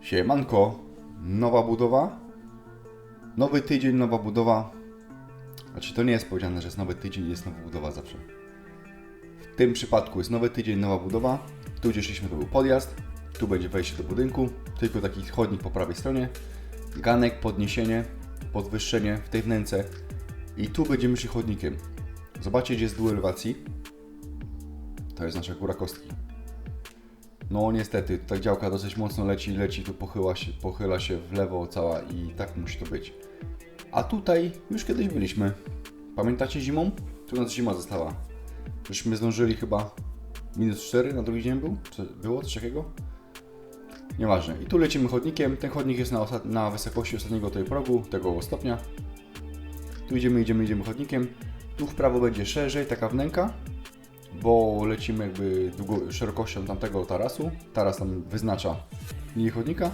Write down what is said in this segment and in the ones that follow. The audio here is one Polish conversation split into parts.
Siemanko, nowa budowa. Nowy tydzień, nowa budowa. Znaczy to nie jest powiedziane, że jest nowy tydzień, jest nowa budowa zawsze. W tym przypadku jest nowy tydzień, nowa budowa. Tu gdzie szliśmy to był podjazd. Tu będzie wejście do budynku. Tylko taki chodnik po prawej stronie. Ganek, podniesienie, podwyższenie w tej wnęce. I tu będziemy szli chodnikiem. Zobaczcie gdzie jest dół elewacji. To jest nasza góra kostki. No niestety, ta działka dosyć mocno leci, leci, tu pochyla się, pochyla się w lewo cała i tak musi to być. A tutaj już kiedyś byliśmy. Pamiętacie zimą? Tu nas zima została. Żeśmy zdążyli chyba minus 4 na drugi dzień był? Czy było coś takiego? Nieważne. I tu lecimy chodnikiem. Ten chodnik jest na, na wysokości ostatniego tutaj progu, tego stopnia. Tu idziemy, idziemy, idziemy chodnikiem. Tu w prawo będzie szerzej, taka wnęka bo lecimy jakby długo, szerokością tamtego tarasu. Taras tam wyznacza linię chodnika.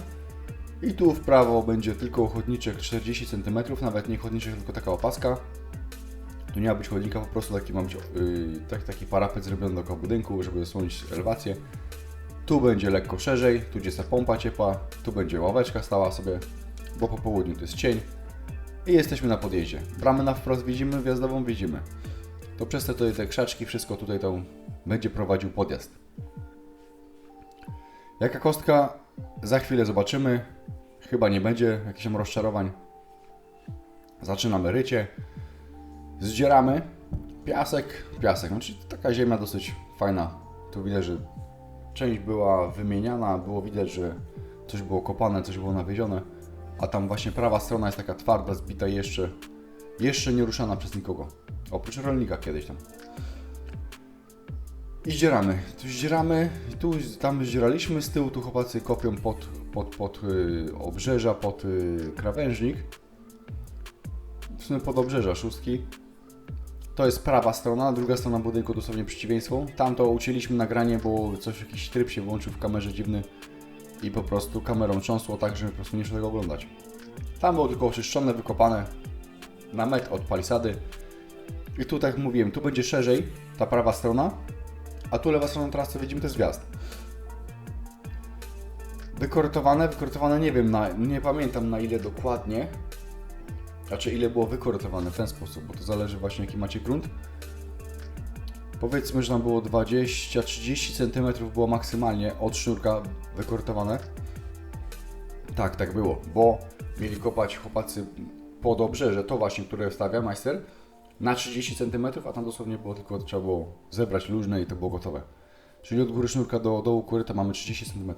I tu w prawo będzie tylko chodniczek 40 cm, nawet nie chodniczek, tylko taka opaska. Tu nie ma być chodnika, po prostu taki ma być yy, tak, taki parapet zrobiony dookoła budynku, żeby zasłonić elewację. Tu będzie lekko szerzej, tu gdzie jest ta pompa ciepła, tu będzie ławeczka stała sobie, bo po południu to jest cień. I jesteśmy na podjeździe. Bramę na wprost widzimy, wjazdową widzimy to przez te, te, krzaczki wszystko tutaj tą będzie prowadził podjazd. Jaka kostka? Za chwilę zobaczymy. Chyba nie będzie jakichś rozczarowań. Zaczynamy rycie. Zdzieramy. Piasek, piasek. Znaczy taka ziemia dosyć fajna. Tu widać, że część była wymieniana, było widać, że coś było kopane, coś było nawiezione. A tam właśnie prawa strona jest taka twarda, zbita jeszcze, jeszcze nie ruszana przez nikogo. Oprócz rolnika kiedyś tam. I zdzieramy. Tu zdzieramy, tu tam zdzieraliśmy z tyłu, tu chłopacy kopią pod, pod, pod y, obrzeża, pod y, krawężnik. W sumie pod obrzeża szóstki. To jest prawa strona, druga strona budynku dosłownie przeciwieństwo. Tam to ucięliśmy nagranie, bo coś, jakiś tryb się włączył w kamerze dziwny i po prostu kamerą cząsło tak, że po prostu nie szło tego oglądać. Tam było tylko oczyszczone, wykopane na metr od palisady. I tu, tak jak mówiłem, tu będzie szerzej ta prawa strona, a tu lewa strona co widzimy to jest wjazd. Wykorytowane, wykorytowane nie wiem, na, nie pamiętam na ile dokładnie. Znaczy ile było wykorytowane w ten sposób, bo to zależy właśnie jaki macie grunt. Powiedzmy, że tam było 20-30 cm było maksymalnie od sznurka wykorytowane. Tak, tak było, bo mieli kopać chłopacy pod obrzeże, to właśnie, które wstawia majster, na 30 cm, a tam dosłownie było tylko trzeba było zebrać luźne i to było gotowe. Czyli od góry sznurka do dołu koryta mamy 30 cm.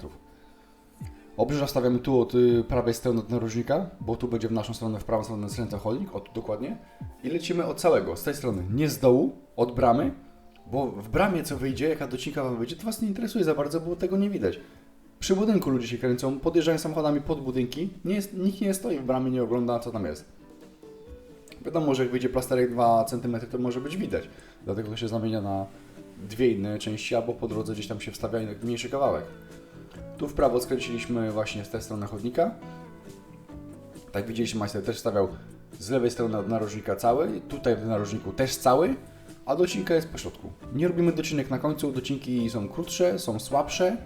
Obrzeża stawiamy tu od y, prawej strony od narożnika, bo tu będzie w naszą stronę, w prawą stronę skręca chodnik, od dokładnie. I lecimy od całego, z tej strony, nie z dołu, od bramy, bo w bramie co wyjdzie, jaka docinka Wam wyjdzie, to Was nie interesuje za bardzo, bo tego nie widać. Przy budynku ludzie się kręcą, podjeżdżają samochodami pod budynki, nie jest, nikt nie stoi w bramie, nie ogląda co tam jest. Wiadomo, że jak wyjdzie plasterek 2 cm, to może być widać. Dlatego to się zamienia na dwie inne części, albo po drodze gdzieś tam się wstawia mniejszy kawałek. Tu w prawo skręciliśmy właśnie z tej strony chodnika. Tak widzieliśmy, majster też stawiał z lewej strony narożnika cały, tutaj w narożniku też cały, a docinka jest po środku. Nie robimy docinek na końcu, docinki są krótsze, są słabsze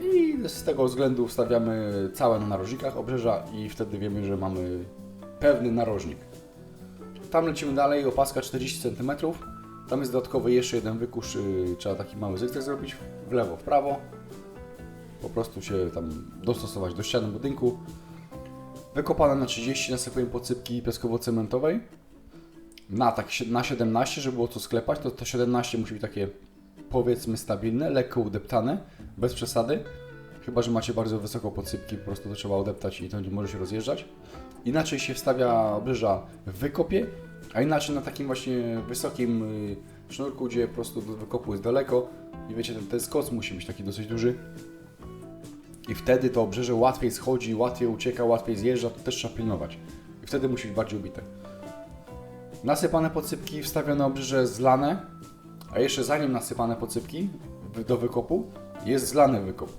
i z tego względu wstawiamy całe na narożnikach obrzeża i wtedy wiemy, że mamy pewny narożnik. Tam lecimy dalej, opaska 40 cm. Tam jest dodatkowy jeszcze jeden wykusz, yy, trzeba taki mały zygzak zrobić w lewo, w prawo. Po prostu się tam dostosować do ściany budynku. Wykopane na 30, nasypujemy podsypki piaskowo-cementowej. Na, tak, na 17, żeby było co sklepać, to, to 17 musi być takie powiedzmy stabilne, lekko udeptane, bez przesady. Chyba, że macie bardzo wysoką podsypki, po prostu to trzeba odeptać i to nie może się rozjeżdżać. Inaczej się wstawia obrzeża w wykopie, a inaczej na takim właśnie wysokim y, sznurku, gdzie po prostu do wykopu jest daleko i wiecie, ten, ten skos musi być taki dosyć duży. I wtedy to obrzeże łatwiej schodzi, łatwiej ucieka, łatwiej zjeżdża, to też trzeba pilnować. I wtedy musi być bardziej ubite. Nasypane podsypki, wstawione obrzeże zlane, a jeszcze zanim nasypane podsypki w- do wykopu, jest zlany wykop.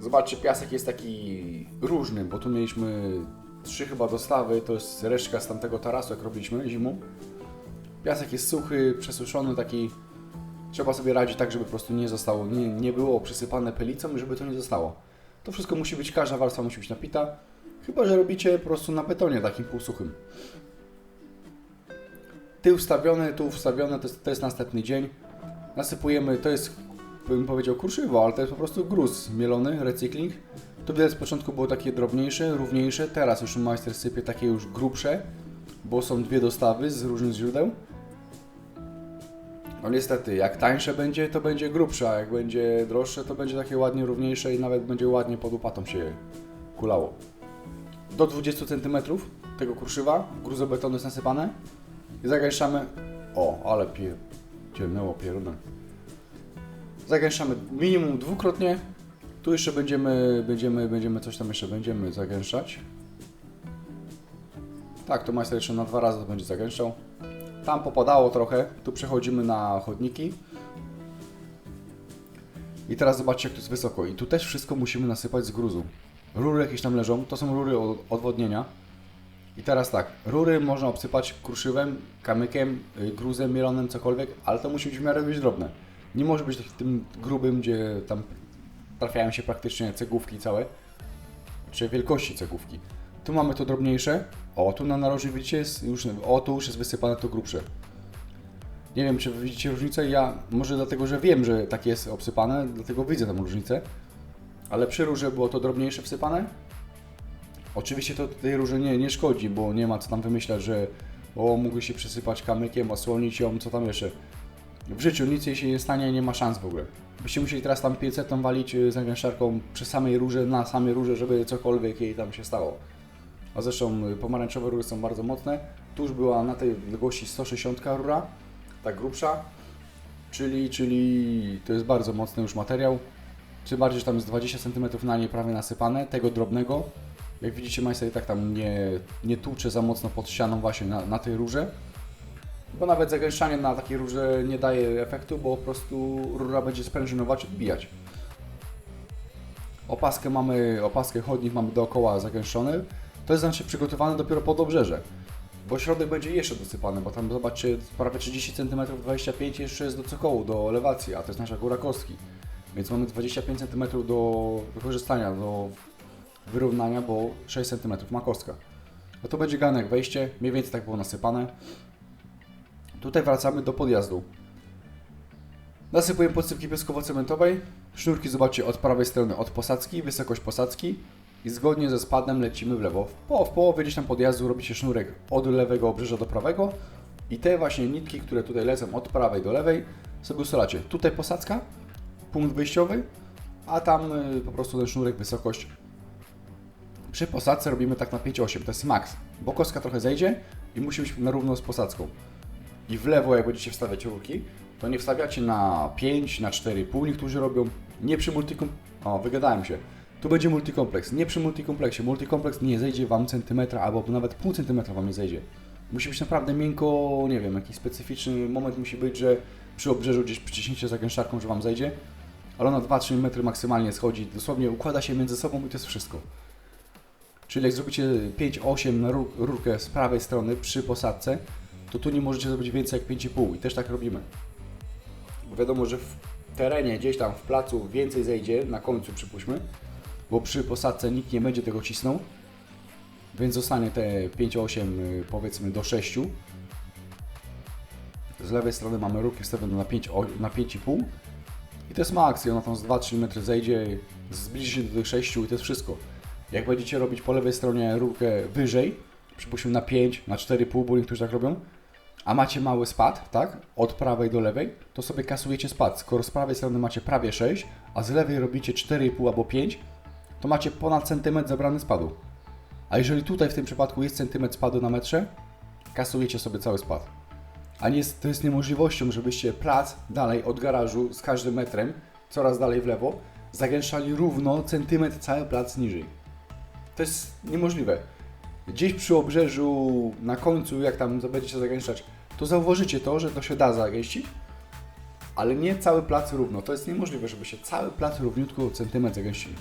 Zobaczcie, piasek jest taki różny, bo tu mieliśmy trzy chyba dostawy, to jest resztka z tamtego tarasu, jak robiliśmy zimą. Piasek jest suchy, przesuszony, taki... Trzeba sobie radzić tak, żeby po prostu nie zostało, nie, nie było przysypane pelicą i żeby to nie zostało. To wszystko musi być, każda warstwa musi być napita. Chyba, że robicie po prostu na betonie takim półsuchym. Tył wstawiony, tu wstawiony, to jest, to jest następny dzień. Nasypujemy, to jest, bym powiedział, kruszywo, ale to jest po prostu gruz mielony, recykling. To widać z początku było takie drobniejsze, równiejsze, teraz już majster sypie takie już grubsze, bo są dwie dostawy z różnych źródeł. No niestety, jak tańsze będzie, to będzie grubsze, a jak będzie droższe, to będzie takie ładnie równiejsze i nawet będzie ładnie pod łopatą się kulało. Do 20 cm tego kruszywa, gruzobetonu jest nasypane i zagęszczamy. O, ale pier... ciemnęło pierunę. Zagęszczamy minimum dwukrotnie. Tu jeszcze będziemy, będziemy, będziemy coś tam jeszcze będziemy zagęszczać. Tak, to majster jeszcze na dwa razy to będzie zagęszczał. Tam popadało trochę, tu przechodzimy na chodniki. I teraz zobaczcie jak tu jest wysoko. I tu też wszystko musimy nasypać z gruzu. Rury jakieś tam leżą, to są rury od- odwodnienia. I teraz tak, rury można obsypać kruszywem, kamykiem, y, gruzem mielonym, cokolwiek, ale to musi być w miarę być drobne. Nie może być tym grubym, gdzie tam trafiają się praktycznie cegłówki całe, czy wielkości cegłówki. Tu mamy to drobniejsze. O, tu na narożniku widzicie, jest już, o, tu już jest wysypane to grubsze. Nie wiem, czy widzicie różnicę. Ja może dlatego, że wiem, że tak jest obsypane, dlatego widzę tam różnicę. Ale przy róże było to drobniejsze wsypane. Oczywiście to tej róży nie, nie szkodzi, bo nie ma co tam wymyślać, że o, mógł się przysypać kamykiem, osłonić ją, co tam jeszcze. W życiu nic jej się nie stanie, nie ma szans w ogóle. Byście musieli teraz tam 500 walić y, zagęszczarką przy samej rurze, na samej rurze, żeby cokolwiek jej tam się stało. A zresztą y, pomarańczowe rury są bardzo mocne. Tu już była na tej długości 160 rura, ta grubsza, czyli, czyli to jest bardzo mocny już materiał. Tym bardziej, że tam jest 20 cm na niej prawie nasypane, tego drobnego. Jak widzicie, majster i tak tam nie, nie tłucze za mocno pod ścianą właśnie na, na tej rurze. Bo nawet zagęszczanie na takiej rurze nie daje efektu, bo po prostu rura będzie sprężynować, odbijać. Opaskę mamy, opaskę chodnik mamy dookoła zagęszczony. To jest znaczy przygotowane dopiero pod obrzeże. Bo środek będzie jeszcze dosypany, bo tam zobaczcie, prawie 30 cm, 25 jeszcze jest do cokołu, do elewacji, a to jest nasza góra kostki. Więc mamy 25 cm do wykorzystania, do wyrównania, bo 6 cm ma kostka. No to będzie ganek wejście, mniej więcej tak było nasypane. Tutaj wracamy do podjazdu. Nasypujemy podsypki pieskowo-cementowej. Sznurki zobaczcie od prawej strony od posadzki, wysokość posadzki i zgodnie ze spadem lecimy w lewo. Po, w połowie gdzieś tam podjazdu robi się sznurek od lewego obrzeża do prawego i te właśnie nitki, które tutaj lecą od prawej do lewej sobie ustalacie. Tutaj posadzka, punkt wyjściowy, a tam y, po prostu ten sznurek, wysokość. Przy posadzce robimy tak na 5-8, to jest maks, bo kostka trochę zejdzie i musi być na równo z posadzką i w lewo, jak będziecie wstawiać rurki, to nie wstawiacie na 5, na 4,5 niektórzy robią, nie przy multikom... O, wygadałem się. Tu będzie multikompleks, nie przy multikompleksie. Multikompleks nie zejdzie Wam centymetra, albo nawet pół centymetra Wam nie zejdzie. Musi być naprawdę miękko, nie wiem, jakiś specyficzny moment musi być, że przy obrzeżu gdzieś przyciśnięcie zagęszczarką, że Wam zejdzie, ale ona 2-3 metry maksymalnie schodzi, dosłownie układa się między sobą i to jest wszystko. Czyli jak zrobicie 5-8 na rur- rurkę z prawej strony przy posadce, to tu nie możecie zrobić więcej jak 5,5 i też tak robimy. Bo wiadomo, że w terenie, gdzieś tam w placu więcej zejdzie, na końcu przypuśćmy, bo przy posadce nikt nie będzie tego cisnął, więc zostanie te 5,8 y, powiedzmy do 6. Z lewej strony mamy rurkę wstawioną na 5, o- na 5,5 i to jest maks i ona tam z 2-3 metry zejdzie, zbliży się do tych 6 i to jest wszystko. Jak będziecie robić po lewej stronie rurkę wyżej, przypuśćmy na 5, na 4,5, bo niektórzy tak robią, a macie mały spad, tak, od prawej do lewej, to sobie kasujecie spad. Skoro z prawej strony macie prawie 6, a z lewej robicie 4,5 albo 5, to macie ponad centymetr zabrany spadu. A jeżeli tutaj w tym przypadku jest centymetr spadu na metrze, kasujecie sobie cały spad. A nie to jest niemożliwością, żebyście plac dalej od garażu z każdym metrem, coraz dalej w lewo, zagęszczali równo centymetr cały plac niżej. To jest niemożliwe. Gdzieś przy obrzeżu, na końcu, jak tam będziecie zagęszczać, to zauważycie to, że to się da zagęścić, ale nie cały plac równo. To jest niemożliwe, żeby się cały plac równiutko centymetr zagęścili.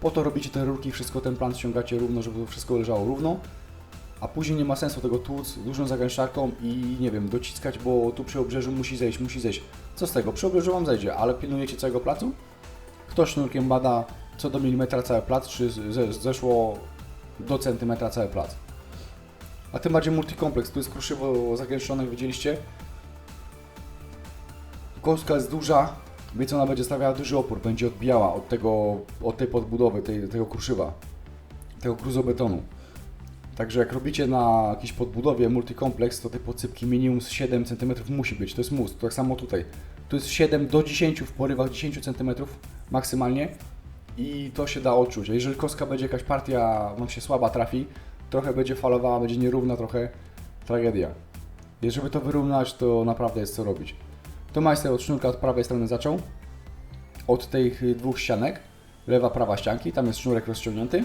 Po to robicie te rurki, wszystko ten plan ściągacie równo, żeby to wszystko leżało równo, a później nie ma sensu tego tłuc dużą zagęszczarką i nie wiem, dociskać, bo tu przy obrzeżu musi zejść, musi zejść. Co z tego? Przy obrzeżu Wam zejdzie, ale pilnujecie całego placu? Kto sznurkiem bada, co do milimetra cały plac, czy ze, zeszło do centymetra cały plac. A tym bardziej multikompleks, tu jest kruszywo zagęszczone, widzieliście. Kostka jest duża, więc ona będzie stawiała duży opór, będzie odbijała od, tego, od tej podbudowy, tej, tego kruszywa, tego gruzobetonu. Także jak robicie na jakiejś podbudowie multikompleks, to te podsypki minimum z 7 cm musi być, to jest mus, tak samo tutaj. Tu jest 7 do 10 w porywach 10 cm maksymalnie i to się da odczuć. A jeżeli kostka będzie jakaś partia, wam się słaba trafi, trochę będzie falowała, będzie nierówna, trochę tragedia. I żeby to wyrównać, to naprawdę jest co robić. To majster od sznurka od prawej strony zaczął, od tych dwóch ścianek, lewa, prawa ścianki, tam jest sznurek rozciągnięty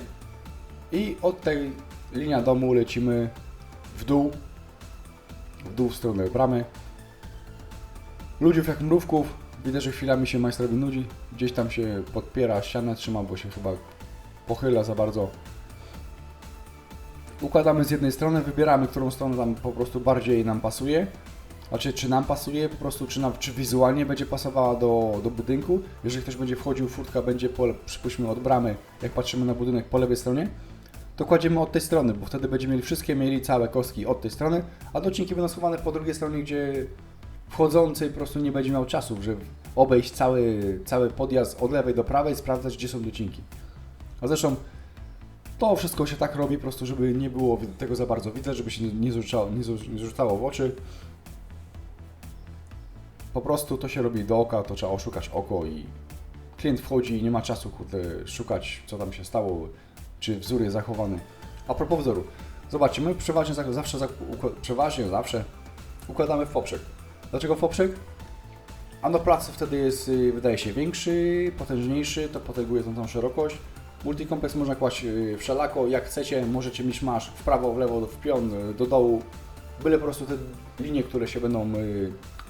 i od tej linia domu lecimy w dół, w dół w stronę bramy. Ludziów jak mrówków, widzę, że chwilami się majstrowi nudzi, gdzieś tam się podpiera ścianę, trzyma, bo się chyba pochyla za bardzo. Układamy z jednej strony, wybieramy, którą stronę tam po prostu bardziej nam pasuje. Znaczy, czy nam pasuje, po prostu, czy, nam, czy wizualnie będzie pasowała do, do budynku. Jeżeli ktoś będzie wchodził, furtka będzie, po, przypuśćmy, od bramy, jak patrzymy na budynek po lewej stronie, to kładziemy od tej strony, bo wtedy będziemy mieli wszystkie mieli całe kostki od tej strony, a docinki będą schowane po drugiej stronie, gdzie wchodzący po prostu nie będzie miał czasu, żeby obejść cały, cały podjazd od lewej do prawej, sprawdzać, gdzie są docinki. A zresztą to wszystko się tak robi po prostu, żeby nie było tego za bardzo widać, żeby się nie, nie, rzucało, nie zu- nie rzucało w oczy. Po prostu to się robi do oka, to trzeba oszukać oko i klient wchodzi i nie ma czasu szukać, co tam się stało, czy wzór jest zachowany. A propos wzoru, zobaczcie, my przeważnie za- zawsze, przeważnie zawsze układamy w poprzek. Dlaczego w poprzek? A no plac wtedy jest, y, wydaje się, większy, potężniejszy, to potęguje tą, tą szerokość. Multikompleks można kłaść y, wszelako, jak chcecie, możecie mieć masz w prawo, w lewo, w pion, y, do dołu, byle po prostu te linie, które się będą,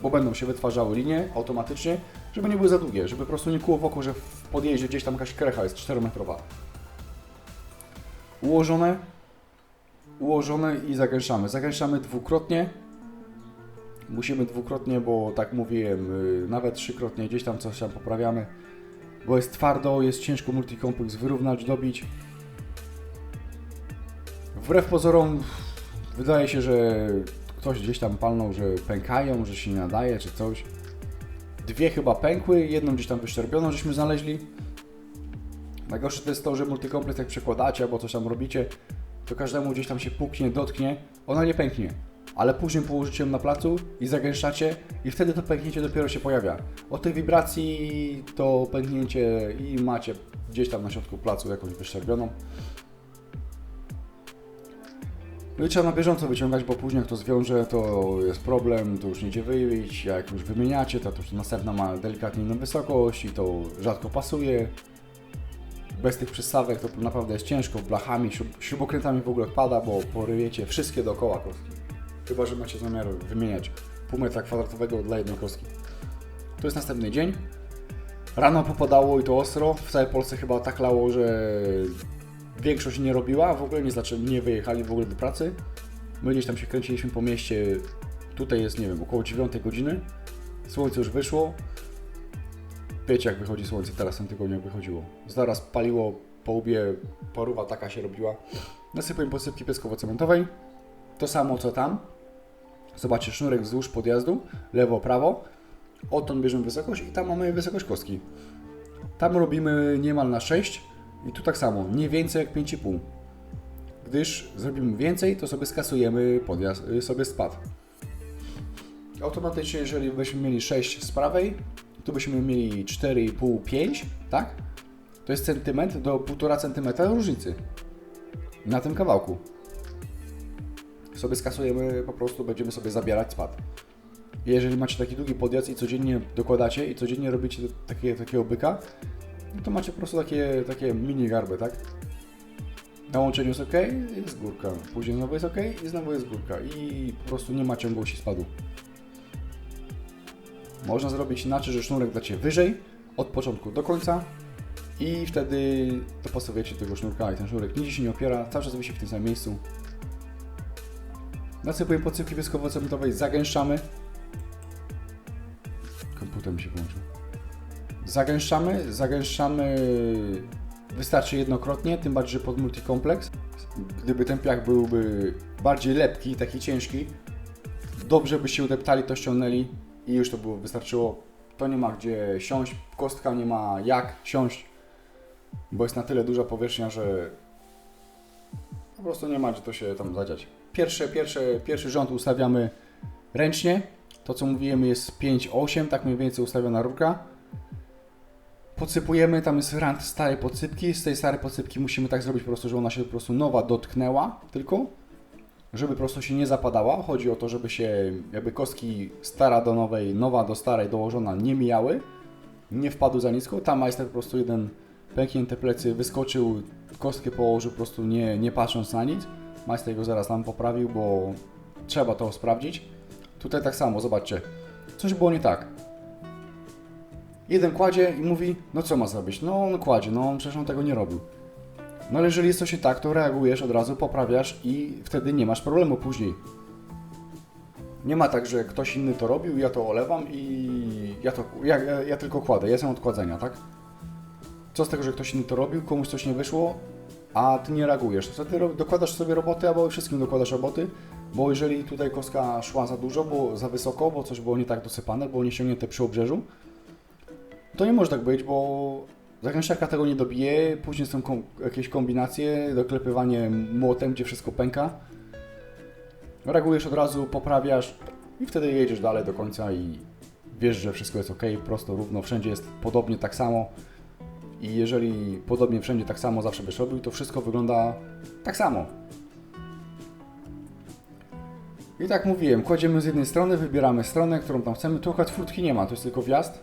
bo będą się wytwarzały linie automatycznie, żeby nie były za długie, żeby po prostu nie kuło w oko, że w podjeździe gdzieś tam jakaś krecha jest 4-metrowa. Ułożone, ułożone i zagęszczamy. Zagęszczamy dwukrotnie, musimy dwukrotnie, bo tak mówiłem, y, nawet trzykrotnie gdzieś tam coś tam poprawiamy, bo jest twardo, jest ciężko multikompleks wyrównać, dobić. Wbrew pozorom wydaje się, że ktoś gdzieś tam palnął, że pękają, że się nie nadaje czy coś. Dwie chyba pękły, jedną gdzieś tam wyszczerbioną żeśmy znaleźli. Najgorsze to jest to, że multikompleks jak przekładacie albo coś tam robicie, to każdemu gdzieś tam się puknie, dotknie, ona nie pęknie. Ale później położycie ją na placu i zagęszczacie i wtedy to pęknięcie dopiero się pojawia. Od tej wibracji to pęknięcie i macie gdzieś tam na środku placu jakąś wyszczerbioną. No i trzeba na bieżąco wyciągać, bo później jak to zwiąże, to jest problem, to już nie idzie wyjść, jak już wymieniacie, to, to już następna ma delikatnie inną wysokość i to rzadko pasuje. Bez tych przystawek to naprawdę jest ciężko, blachami, śrub, śrubokrętami w ogóle odpada, bo poryjecie wszystkie dookoła kostki. Chyba, że macie zamiar wymieniać pół metra kwadratowego dla jednej kostki. To jest następny dzień. Rano popadało i to ostro. W całej Polsce chyba tak lało, że większość nie robiła, w ogóle nie znaczy nie wyjechali w ogóle do pracy. My gdzieś tam się kręciliśmy po mieście. Tutaj jest, nie wiem, około 9 godziny. Słońce już wyszło. Wiecie, jak wychodzi słońce teraz w tym tygodniu, jak wychodziło. Zaraz paliło po łbie, paruwa taka się robiła. Nasypuję posypki pieskowo-cementowej. To samo co tam. Zobaczcie, sznurek wzdłuż podjazdu, lewo, prawo. Odtąd bierzemy wysokość i tam mamy wysokość kostki. Tam robimy niemal na 6 i tu tak samo, nie więcej jak 5,5. Gdyż zrobimy więcej, to sobie skasujemy podjazd, y, sobie spad. Automatycznie, jeżeli byśmy mieli 6 z prawej, tu byśmy mieli 4,5, 5, tak? To jest centymetr do 1,5 centymetra różnicy na tym kawałku. Sobie skasujemy, po prostu będziemy sobie zabierać spad. Jeżeli macie taki długi podjazd i codziennie dokładacie i codziennie robicie takie, takiego byka, no to macie po prostu takie, takie mini garby, tak? Na łączeniu jest ok, jest górka. Później znowu jest ok i znowu jest górka. I po prostu nie ma ciągłości spadu. Można zrobić inaczej, że sznurek dacie wyżej, od początku do końca i wtedy dopasowujecie tego sznurka i ten sznurek nigdzie się nie opiera, cały czas wisi w tym samym miejscu. Nasypuję podsypki pieskowo-cementowej, zagęszczamy. Komputer mi się włączył. Zagęszczamy, zagęszczamy wystarczy jednokrotnie, tym bardziej, że pod multikompleks. Gdyby ten piach byłby bardziej lepki, taki ciężki, dobrze by się udeptali, to ściągnęli i już to było, wystarczyło. To nie ma gdzie siąść, kostka nie ma jak siąść, bo jest na tyle duża powierzchnia, że po prostu nie ma gdzie to się tam zadziać. Pierwsze, pierwsze, pierwszy rząd ustawiamy ręcznie. To co mówiłem jest 5-8, tak mniej więcej ustawiona rurka. Podsypujemy, tam jest rand starej podsypki. Z tej starej podsypki musimy tak zrobić po prostu, żeby ona się po prostu nowa dotknęła tylko. Żeby po prostu się nie zapadała. Chodzi o to, żeby się jakby kostki stara do nowej, nowa do starej dołożona nie mijały. Nie wpadły za nisko. Tam majster po prostu jeden pęknięte plecy wyskoczył, kostkę położył po prostu nie, nie patrząc na nic. Majster go zaraz nam poprawił, bo trzeba to sprawdzić. Tutaj tak samo, zobaczcie. Coś było nie tak. Jeden kładzie i mówi, no co ma zrobić? No on kładzie, no on przecież on tego nie robił. No ale jeżeli jest coś nie tak, to reagujesz od razu, poprawiasz i wtedy nie masz problemu później. Nie ma tak, że ktoś inny to robił, ja to olewam i ja, to, ja, ja, ja tylko kładę, ja jestem od kładzenia, tak? Co z tego, że ktoś inny to robił, komuś coś nie wyszło, a ty nie reagujesz. Wtedy dokładasz sobie roboty, albo wszystkim dokładasz roboty, bo jeżeli tutaj kostka szła za dużo, bo za wysoko, bo coś było nie tak dosypane, było niesiągnięte przy obrzeżu, to nie może tak być, bo zagęszczarka tego nie dobije, później są kom- jakieś kombinacje, doklepywanie młotem, gdzie wszystko pęka. Reagujesz od razu, poprawiasz i wtedy jedziesz dalej do końca i wiesz, że wszystko jest ok, prosto, równo, wszędzie jest podobnie tak samo. I jeżeli podobnie wszędzie tak samo zawsze byś robił, to wszystko wygląda tak samo. I tak mówiłem, kładziemy z jednej strony, wybieramy stronę, którą tam chcemy. Tu akurat furtki nie ma, to jest tylko wjazd.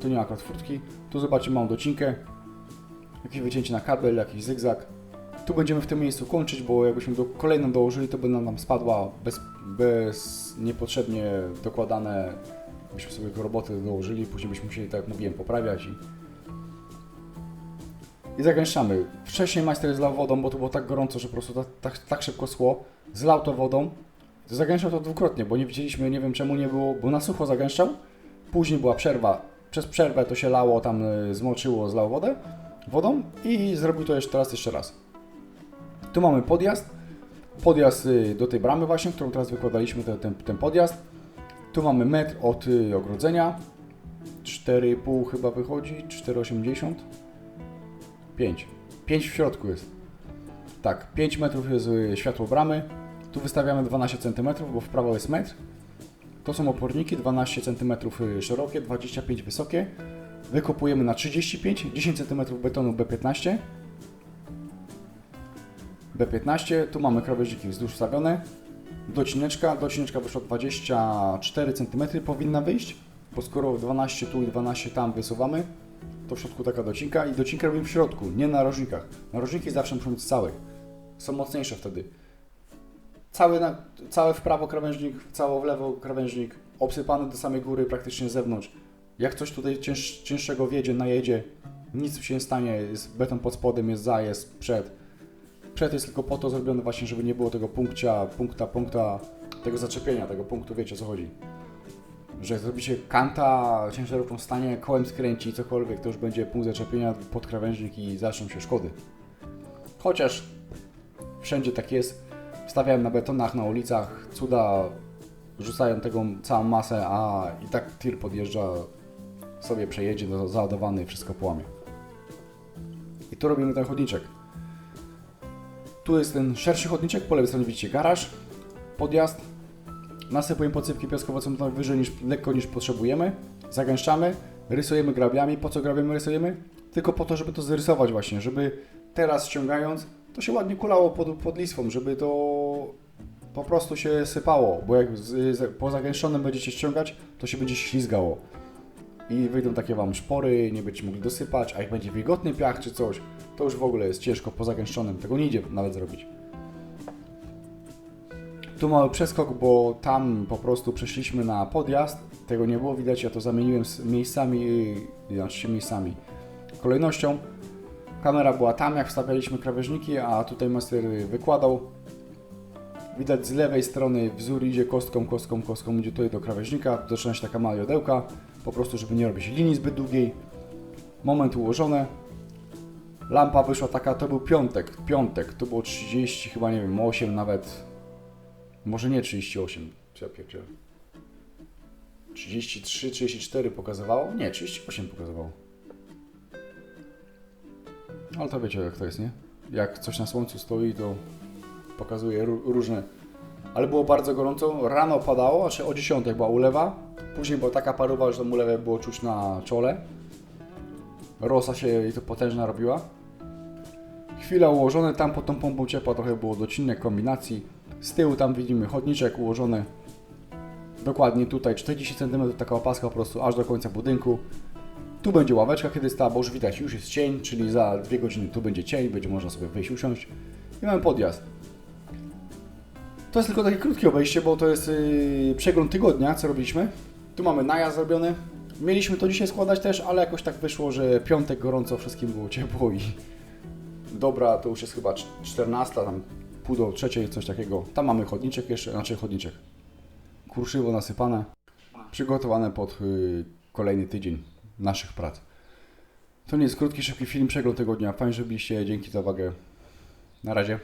Tu nie ma akurat furtki. Tu zobaczymy małą docinkę. Jakieś wycięcie na kabel, jakiś zygzak. Tu będziemy w tym miejscu kończyć, bo jakbyśmy do, kolejną dołożyli, to by nam spadła bez, bez niepotrzebnie dokładane. Byśmy sobie roboty dołożyli, później byśmy musieli, tak jak mówiłem, poprawiać i i zagęszczamy. Wcześniej majster zlał wodą, bo to było tak gorąco, że po prostu tak, tak, tak szybko schło. Zlał to wodą. Zagęszczał to dwukrotnie, bo nie widzieliśmy, nie wiem czemu nie było, bo na sucho zagęszczał. Później była przerwa. Przez przerwę to się lało, tam y, zmoczyło, zlał wodę wodą i zrobił to jeszcze teraz jeszcze raz. Tu mamy podjazd. Podjazd y, do tej bramy właśnie, którą teraz wykładaliśmy, ten, ten, ten podjazd. Tu mamy metr od y, ogrodzenia. 4,5 chyba wychodzi, 4,80. 5. 5 w środku jest. Tak, 5 metrów jest y, światło bramy. Tu wystawiamy 12 cm, bo w prawo jest metr. To są oporniki 12 cm y, szerokie, 25 wysokie. Wykopujemy na 35, 10 cm betonu B15. B15, tu mamy krawężniki wzdłuż wstawione. Docineczka, docineczka wyszła 24 cm powinna wyjść, bo skoro 12 tu i 12 tam wysuwamy, to w środku taka docinka i docinkę robimy w środku, nie na rożnikach. Narożniki zawsze muszą być całe. Są mocniejsze wtedy. Cały, na, cały w prawo krawężnik, cało w lewo krawężnik, obsypany do samej góry praktycznie z zewnątrz. Jak coś tutaj cięż, cięższego wiedzie, najedzie, nic się nie stanie, jest beton pod spodem, jest za, jest przed. Przed jest tylko po to zrobiony właśnie, żeby nie było tego punkcia, punkta, punkta, tego zaczepienia, tego punktu, wiecie o co chodzi że jak zrobicie kanta, ciężarówką stanie, kołem skręci, cokolwiek, to już będzie punkt zaczepienia pod krawężnik i zaczną się szkody. Chociaż wszędzie tak jest. Stawiałem na betonach, na ulicach, cuda rzucają tego całą masę, a i tak tir podjeżdża, sobie przejedzie, do załadowany i wszystko połamie. I tu robimy ten chodniczek. Tu jest ten szerszy chodniczek, po lewej stronie widzicie garaż, podjazd, nasypujemy podsypki piaskowo-cementowe wyżej niż, lekko niż potrzebujemy, zagęszczamy, rysujemy grabiami. Po co grabiami rysujemy? Tylko po to, żeby to zarysować właśnie, żeby teraz ściągając, to się ładnie kulało pod, pod listwą, żeby to po prostu się sypało, bo jak z, z, po zagęszczonym będziecie ściągać, to się będzie ślizgało. I wyjdą takie Wam szpory, nie będziecie mogli dosypać, a jak będzie wilgotny piach czy coś, to już w ogóle jest ciężko po zagęszczonym, tego nie idzie nawet zrobić. Tu mały przeskok, bo tam po prostu przeszliśmy na podjazd. Tego nie było widać, ja to zamieniłem z miejscami, znaczy miejscami, kolejnością. Kamera była tam, jak wstawialiśmy krawężniki, a tutaj master wykładał. Widać z lewej strony wzór idzie kostką, kostką, kostką, idzie tutaj do krawężnika. Zaczyna się taka mała jodełka, po prostu, żeby nie robić linii zbyt długiej. Moment ułożone. Lampa wyszła taka, to był piątek, piątek, to było 30, chyba nie wiem, 8 nawet, może nie 38, czy ja pierdzielę. 33, 34 pokazywało? Nie, 38 pokazywało. Ale to wiecie jak to jest, nie? Jak coś na słońcu stoi, to pokazuje ró- różne. Ale było bardzo gorąco, rano padało, znaczy o 10 była ulewa, później była taka paruwa, że tą ulewę było czuć na czole. Rosa się jej to potężna robiła. Chwila ułożone, tam pod tą pompą ciepła trochę było docinnych kombinacji. Z tyłu tam widzimy chodniczek ułożony. Dokładnie tutaj 40 cm taka opaska po prostu aż do końca budynku. Tu będzie ławeczka, kiedy stała, bo już widać, już jest cień, czyli za dwie godziny tu będzie cień, będzie można sobie wyjść, usiąść i mamy podjazd. To jest tylko takie krótkie obejście, bo to jest yy, przegląd tygodnia, co robiliśmy. Tu mamy najazd zrobiony. Mieliśmy to dzisiaj składać też, ale jakoś tak wyszło, że piątek gorąco, wszystkim było ciepło i dobra, to już jest chyba 14, tam pół do trzeciej, coś takiego. Tam mamy chodniczek jeszcze, znaczy chodniczek. Kurszywo nasypane, przygotowane pod yy, kolejny tydzień naszych prac. To nie jest krótki, szybki film, przegląd tygodnia. Fajnie, że byliście, dzięki za uwagę. Na razie.